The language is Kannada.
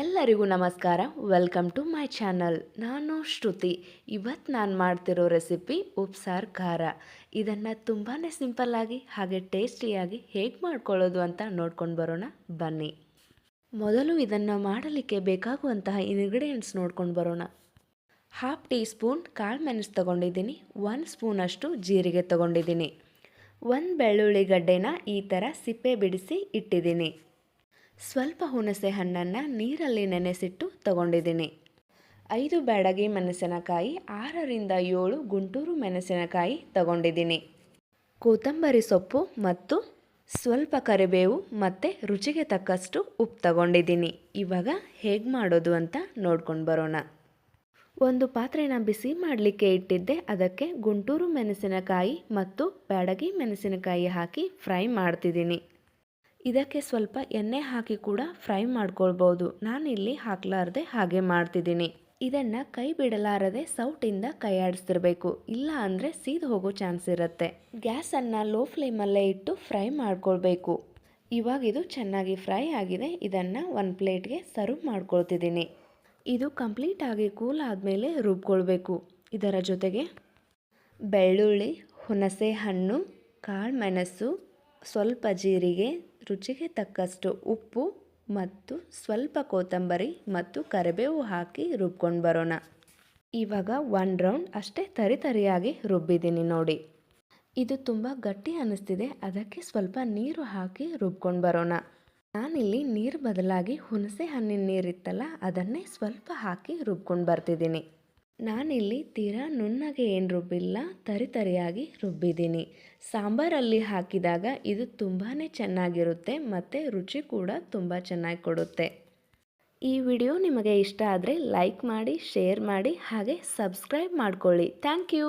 ಎಲ್ಲರಿಗೂ ನಮಸ್ಕಾರ. ವೆಲ್ಕಮ್ ಟು ಮೈ ಚಾನಲ್ ನಾನು ಶ್ರುತಿ. ಇವತ್ತು ನಾನು ಮಾಡ್ತಿರೋ ರೆಸಿಪಿ ಉಪ್ಸಾರು ಖಾರ. ಇದನ್ನು ತುಂಬಾ ಸಿಂಪಲ್ಲಾಗಿ ಹಾಗೆ ಟೇಸ್ಟಿಯಾಗಿ ಹೇಗೆ ಮಾಡ್ಕೊಳ್ಳೋದು ಅಂತ ನೋಡ್ಕೊಂಡು ಬರೋಣ. ಬನ್ನಿ. ಮೊದಲು ಇದನ್ನು ಮಾಡಲಿಕ್ಕೆ ಬೇಕಾಗುವಂತಹ ಇಂಗ್ರೀಡಿಯೆಂಟ್ಸ್ ನೋಡ್ಕೊಂಡು ಬರೋಣ. ಹಾಫ್ ಟೀ ಸ್ಪೂನ್ ಕಾಳು ಮೆಣಸು ತೊಗೊಂಡಿದ್ದೀನಿ. ಒಂದು ಸ್ಪೂನಷ್ಟು ಜೀರಿಗೆ ತೊಗೊಂಡಿದ್ದೀನಿ. ಒಂದು ಬೆಳ್ಳುಳ್ಳಿ ಗಡ್ಡೆನ ಈ ಥರ ಸಿಪ್ಪೆ ಬಿಡಿಸಿ ಇಟ್ಟಿದ್ದೀನಿ. ಸ್ವಲ್ಪ ಹುಣಸೆ ಹಣ್ಣನ್ನು ನೀರಲ್ಲಿ ನೆನೆಸಿಟ್ಟು ತಗೊಂಡಿದ್ದೀನಿ. ಐದು ಬ್ಯಾಡಗಿ ಮೆಣಸಿನಕಾಯಿ, ಆರರಿಂದ ಏಳು ಗುಂಟೂರು ಮೆಣಸಿನಕಾಯಿ ತಗೊಂಡಿದ್ದೀನಿ. ಕೊತ್ತಂಬರಿ ಸೊಪ್ಪು ಮತ್ತು ಸ್ವಲ್ಪ ಕರಿಬೇವು ಮತ್ತು ರುಚಿಗೆ ತಕ್ಕಷ್ಟು ಉಪ್ಪು ತಗೊಂಡಿದ್ದೀನಿ. ಇವಾಗ ಹೇಗೆ ಮಾಡೋದು ಅಂತ ನೋಡ್ಕೊಂಡು ಬರೋಣ. ಒಂದು ಪಾತ್ರೆನ ಬಿಸಿ ಮಾಡಲಿಕ್ಕೆ ಇಟ್ಟಿದ್ದೆ. ಅದಕ್ಕೆ ಗುಂಟೂರು ಮೆಣಸಿನಕಾಯಿ ಮತ್ತು ಬ್ಯಾಡಗಿ ಮೆಣಸಿನಕಾಯಿ ಹಾಕಿ ಫ್ರೈ ಮಾಡ್ತಿದ್ದೀನಿ. ಇದಕ್ಕೆ ಸ್ವಲ್ಪ ಎಣ್ಣೆ ಹಾಕಿ ಕೂಡ ಫ್ರೈ ಮಾಡ್ಕೊಳ್ಬೋದು. ನಾನಿಲ್ಲಿ ಹಾಕ್ಲಾರ್ದೆ ಹಾಗೆ ಮಾಡ್ತಿದ್ದೀನಿ. ಇದನ್ನು ಕೈ ಬಿಡಲಾರದೆ ಸೌಟಿಂದ ಕೈ ಆಡಿಸ್ತಿರ್ಬೇಕು ಇಲ್ಲ ಅಂದರೆ ಸೀದ್ ಹೋಗೋ ಚಾನ್ಸ್ ಇರುತ್ತೆ. ಗ್ಯಾಸನ್ನು ಲೋ ಫ್ಲೇಮಲ್ಲೇ ಇಟ್ಟು ಫ್ರೈ ಮಾಡ್ಕೊಳ್ಬೇಕು. ಇವಾಗ ಇದು ಚೆನ್ನಾಗಿ ಫ್ರೈ ಆಗಿದೆ. ಇದನ್ನು ಒಂದು ಪ್ಲೇಟ್ಗೆ ಸರ್ವ್ ಮಾಡ್ಕೊಳ್ತಿದ್ದೀನಿ. ಇದು ಕಂಪ್ಲೀಟಾಗಿ ಕೂಲ್ ಆದಮೇಲೆ ರುಬ್ಕೊಳ್ಬೇಕು. ಇದರ ಜೊತೆಗೆ ಬೆಳ್ಳುಳ್ಳಿ, ಹುಣಸೆ ಹಣ್ಣು, ಕಾಳು ಮೆಣಸು ಸ್ವಲ್ಪ ಜೀರಿಗೆ, ರುಚಿಗೆ ತಕ್ಕಷ್ಟು ಉಪ್ಪು ಮತ್ತು ಸ್ವಲ್ಪ ಕೊತ್ತಂಬರಿ ಮತ್ತು ಕರಿಬೇವು ಹಾಕಿ ರುಬ್ಕೊಂಡು ಬರೋಣ. ಇವಾಗ ಒನ್ ರೌಂಡ್ ಅಷ್ಟೇ ತರಿ ತರಿಯಾಗಿ ರುಬ್ಬಿದ್ದೀನಿ ನೋಡಿ. ಇದು ತುಂಬ ಗಟ್ಟಿ ಅನ್ನಿಸ್ತಿದೆ ಅದಕ್ಕೆ ಸ್ವಲ್ಪ ನೀರು ಹಾಕಿ ರುಬ್ಕೊಂಡು ಬರೋಣ. ನಾನಿಲ್ಲಿ ನೀರು ಬದಲಾಗಿ ಹುಣಸೆ ಹಣ್ಣಿನ ನೀರಿತ್ತಲ್ಲ, ಅದನ್ನೇ ಸ್ವಲ್ಪ ಹಾಕಿ ರುಬ್ಕೊಂಡು ಬರ್ತಿದ್ದೀನಿ. ನಾನಿಲ್ಲಿ ತೀರಾ ನುಣ್ಣಗೆ ಏನು ರುಬ್ಬಿಲ್ಲ ತರಿತರಿಯಾಗಿ ರುಬ್ಬಿದ್ದೀನಿ. ಸಾಂಬಾರಲ್ಲಿ ಹಾಕಿದಾಗ ಇದು ತುಂಬಾ ಚೆನ್ನಾಗಿರುತ್ತೆ ಮತ್ತು ರುಚಿ ಕೂಡ ತುಂಬ ಚೆನ್ನಾಗಿ ಕೊಡುತ್ತೆ. ಈ ವಿಡಿಯೋ ನಿಮಗೆ ಇಷ್ಟ ಆದರೆ ಲೈಕ್ ಮಾಡಿ, ಶೇರ್ ಮಾಡಿ, ಹಾಗೆ ಸಬ್ಸ್ಕ್ರೈಬ್ ಮಾಡ್ಕೊಳ್ಳಿ. Thank you!